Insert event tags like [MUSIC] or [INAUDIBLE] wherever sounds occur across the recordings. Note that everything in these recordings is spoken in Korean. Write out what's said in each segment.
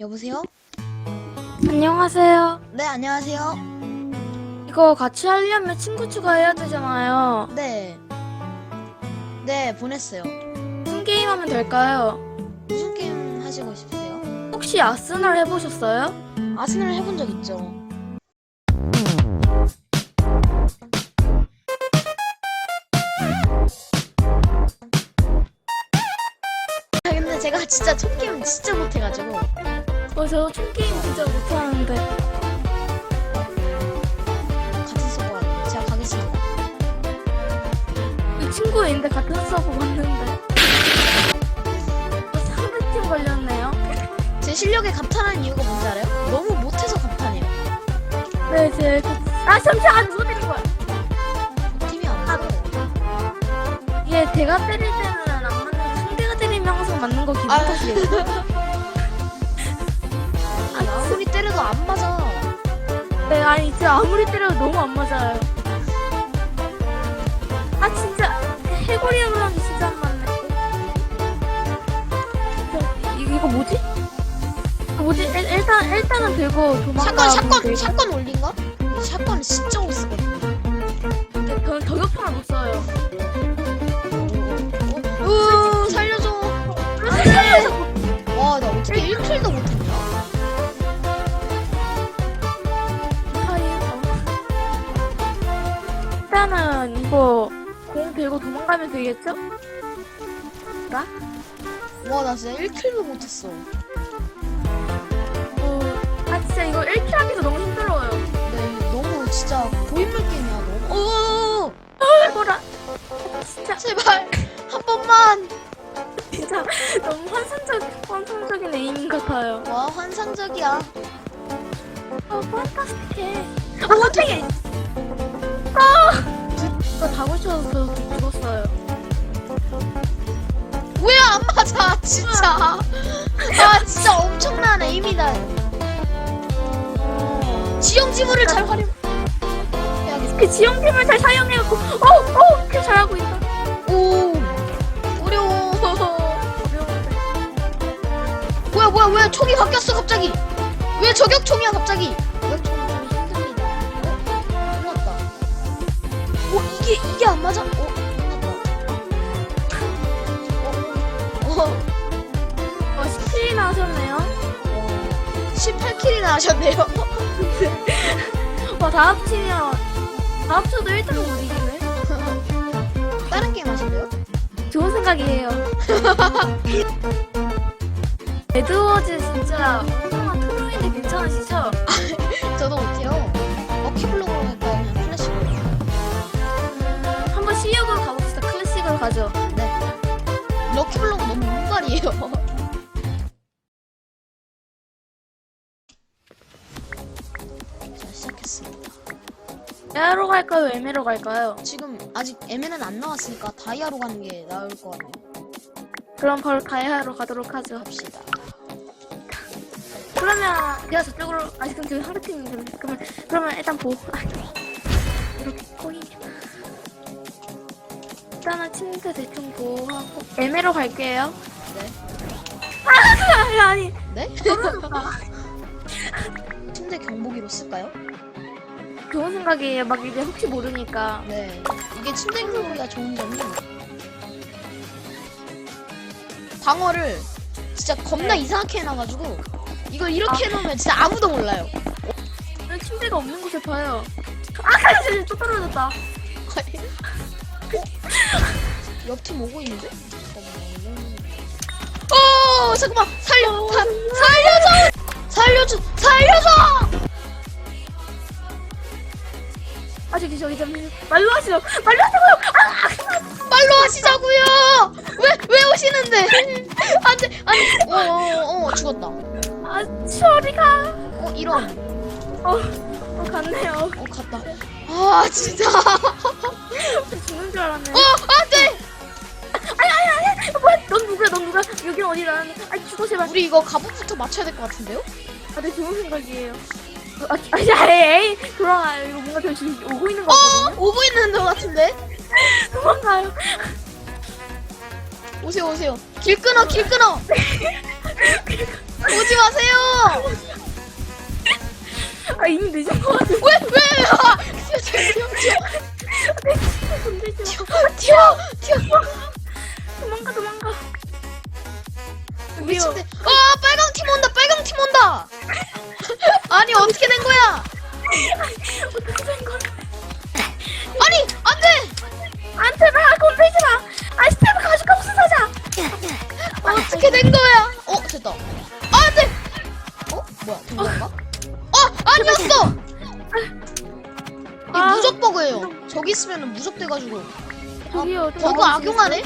여보세요? 안녕하세요. 네, 안녕하세요. 이거 같이 하려면 친구 추가해야 되잖아요. 네. 네, 보냈어요. 무슨 게임 하면 될까요? 무슨 게임 하시고 싶으세요? 혹시 아스널 해보셨어요? 아스널 해본 적 있죠? 아, 근데 제가 진짜 첫 게임 진짜 못해가지고 어, 저 총게임 진짜 못하는데. 같은 서버 제가 가겠습니다. 이 친구인데 같은 서버 봤는데. 어, 상대팀 걸렸네요. 제 실력에 감탄하는 이유가 뭔지 알아요? 너무 못해서 감탄해요. 네, 제. 아, 잠시만! 누가 때린 거야? 팀이 안 돼요. 이게 제가 때릴 때는 안 맞는데 상대가 때리면 항상 맞는 거 기분 아. 탓이에요. 때려도 안 맞아. 네, 아니, 진짜 아무리 때려도 너무 안 맞아요. 아, 진짜. 해골이라고 하면 진짜 안 맞네. 저, 이거, 이거 뭐지? 이거 뭐지? 일, 일단, 일단은 들고 도망가. 샷건, 샷건, 샷건 올린가? 이 샷건 진짜 못 쓰거든 가면 되겠죠? 나? 와, 나 진짜 1킬도 못했어. 어, 아 진짜 이거 1킬 하기도 너무 힘들어요. 네, 너무 진짜 고인물 게임이야, 너무. 오, 해보라. 진짜 제발 한 번만. 진짜 너무 환상적 환상적인 에임 같아요. 와, 환상적이야. 어, 판타스틱해. 어, 어떻게? 아! 이거 다 고쳐서 죽었어요. 왜 안 맞아, 진짜. 아, 진짜 엄청난 에임이다. 지형 지물을 잘 활용. 그 지형팀을 잘 사용해갖고, 어, 어, 이렇게 잘하고 있다. 오, 어려워. 뭐야 뭐야 왜 총이 바뀌었어 갑자기 왜 저격총이야 갑자기 이게 이게 안 맞아? 어? 어? 어? 어, 17이나 하셨네요. 어 18킬이나 하셨네요 [LAUGHS] 와, 다 합치면, 다 합쳐도 1등은 못 이기네. [LAUGHS] 다른 게임 하실래요? 좋은 생각이에요. [LAUGHS] 에드워즈 진짜 엉뚱한 트로인데 괜찮으시죠? 가죠. 네 럭키블록은 너무 운빨이에요 [LAUGHS] 자 시작했습니다 에아로 갈까요? 에메로 갈까요? 지금 아직 M에는 안 나왔으니까 다이아로 가는 게 나을 것 같네요. 그럼 바로 다이아로 가도록 하죠. 갑시다. 그러면 내가 저쪽으로 아직 은 지금 상대팀인데 그러면 그러면 일단 보. 아, 일단은 침대 대충 보호하고 에메로 갈게요. 네. 아니 [LAUGHS] 아니. 네? [LAUGHS] 침대 경보기로 쓸까요? 좋은 생각이에요. 막 이제 혹시 모르니까. 네. 이게 침대 경보기가 좋은 점이 방어를 진짜 겁나 네. 이상하게 해놔가지고 이걸 이렇게 해놓으면 진짜 아무도 몰라요. 왜 침대가 없는 곳에 봐요. 아, [LAUGHS] 진짜 또 떨어졌다. 옆팀 오고 있는데? 어 잠깐만 살려 사, 살려줘 살려줘 살려줘 아직 저기 좀 말로 하시죠. 말로 하시고요. 말로 하시자고요 왜 왜 오시는데 안돼 아니 어어어 어, 죽었다 아, 처리가. 어 이런 어, 어 갔네요. 어 갔다 아 진짜 죽는 줄 알았네. 어 안돼. 뭐야? 넌 누구야? 여긴 어디라는? 아니 죽어 제발. 우리 이거 갑옷부터 맞춰야 될 것 같은데요 아, 네 좋은 생각이에요. 아, 아니 에이 돌아가요. 이거 뭔가 저 지금 오고 있는 거어 같거든요. 오고 있는 것 같은데 [LAUGHS] 도망가요. 오세요 오세요 길 끊어 길 끊어 [LAUGHS] 오지 마세요. 아 이미 늦은 거 같은데. 왜 왜? 아, 튀어 건들지 마. 튀어 튀어. 도망 있으면 무적 돼가지고. 저기요. 버그 악용하네.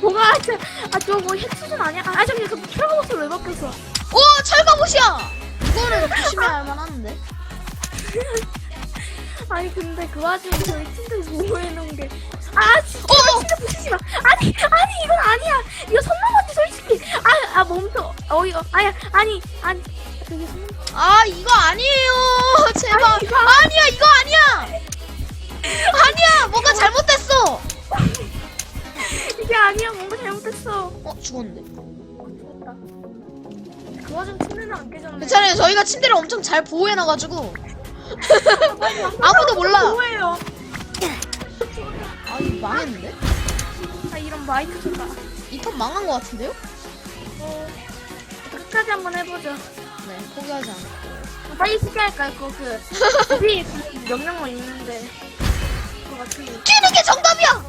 뭐가 저, 아 저거 핵수준 아니야? 아 저기 그 철거버스 왜 바뀌었어? 오 철가봇이야. 이거는 조심해야 할 만한데. [LAUGHS] 아니 근데 그 와중에 저희 팀들 보호해놓은 게. 아 진짜 어, 어. 진짜 부시지 마. 아니 아니 이건 아니야. 이거 손 넘었지 솔직히. 아 아 몸도 어 이거 아야 아니 아니 손 넘. 아 이거 아니에요. 제발. 아니, 이거 아니야 이거 아니야. 아니야 뭔가 잘못됐어. 이게 아니야 뭔가 잘못했어. 어 죽었는데. 그 와중 침대는 안 깨졌네. 괜찮아요. 저희가 침대를 엄청 잘 보호해놔가지고 [LAUGHS] 아무도 몰라. 뭐예요? 아 이거 망했는데? 아 이런 마이크 좋다. 이 턴 망한 것 같은데요? 어, 끝까지 한번 해보죠. 네 포기하지 않고. 빨리 쓰게 할까요? 그거 그 [LAUGHS] 우리 명령어 있는데. 튀는 게 정답이야.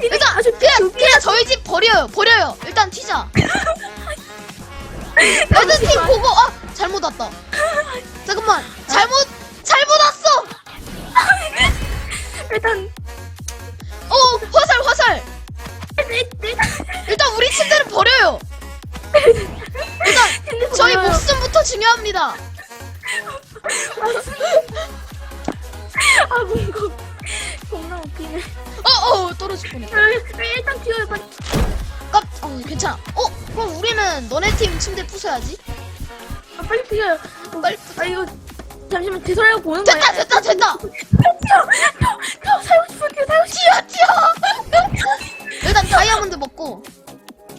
일단 아주 그냥 그냥 저희 집 버려요. 버려요. 일단 튀자. [LAUGHS] 레드 팀 보고 아 잘못 왔다. 잠깐만 잘못 잘못 왔어. [LAUGHS] 일단 어 화살 화살. 일단 우리 침대를 버려요. 일단 저희 목숨부터 중요합니다. 아 뭔가 겁나 웃기네. 어어 떨어질 뻔했다. 아, 일단 튀어요 빨리. 깜, 어 괜찮아. 어 그럼 우리는 너네 팀 침대 부숴야지. 아, 빨리 튀어요. 어, 빨리. 아 이거 잠시만 제설하고 보는 거야. 됐다 됐다 됐다. 저, 저 살고 싶을게요. 살고 싶. 튀어 튀어. 일단 다이아몬드 먹고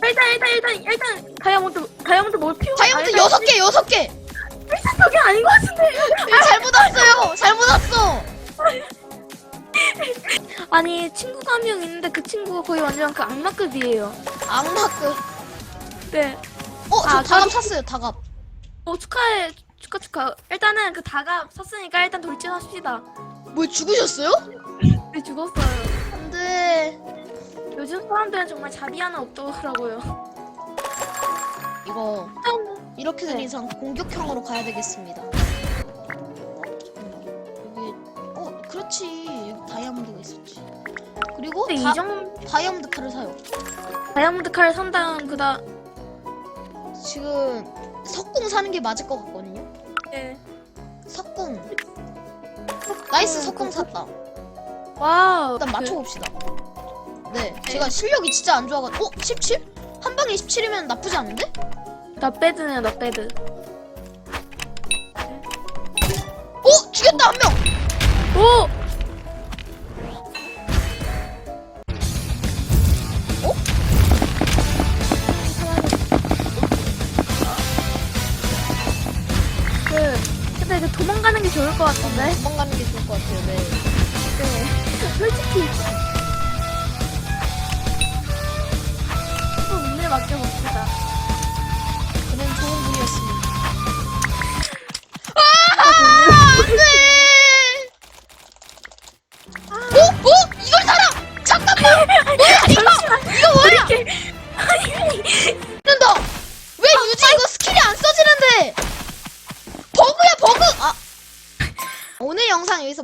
일단 일단 일단 일단 다이아몬드 다이아몬드 뭘 피우? 다이아몬드 여섯 개 여섯 개. 일단 저게 아닌 것 같은데. 잘못 왔어요. 잘못 왔어. [LAUGHS] 아니 친구가 한 명 있는데 그 친구가 거의 완전 그 악마급이에요. 악마급. 네. 어, 저 아, 다갑 샀어요, 다갑. 어 축하해 축하 축하. 일단은 그 다가 샀으니까 일단 돌진합시다. 뭐 죽으셨어요? 네 죽었어요. 안 돼. 요즘 사람들은 정말 자비 하나 없더라고요. 이거, 일단 이렇게 된 네. 이상 공격형으로 가야 되겠습니다. 그렇지. 여기 다이아몬드가 있었지. 그리고 근데 다, 이 정도 다이아몬드 칼을 사요. 다이아몬드 칼 산 다음 그다 지금 석궁 사는 게 맞을 것 같거든요. 네. 석궁. 나이스 석궁 샀다. 와우. 일단 그- 맞춰봅시다. 네, 제가 실력이 진짜 안 좋아가지고, 어? 17? 한 방에 17이면 나쁘지 않은데? 나 배드네 나 배드. 어? 죽였다, 한 명! 오. 그 근데 그 도망가는 게 좋을 것 같은데. 도망가는 게 좋을 것 같아요, 네. 네. 솔직히. 또 운을 맡겨봅시다.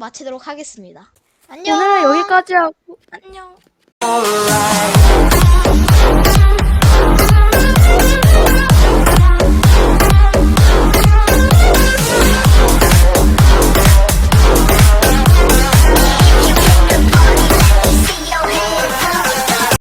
마치도록 하겠습니다. 안녕! 오늘 여기까지 하고 안녕.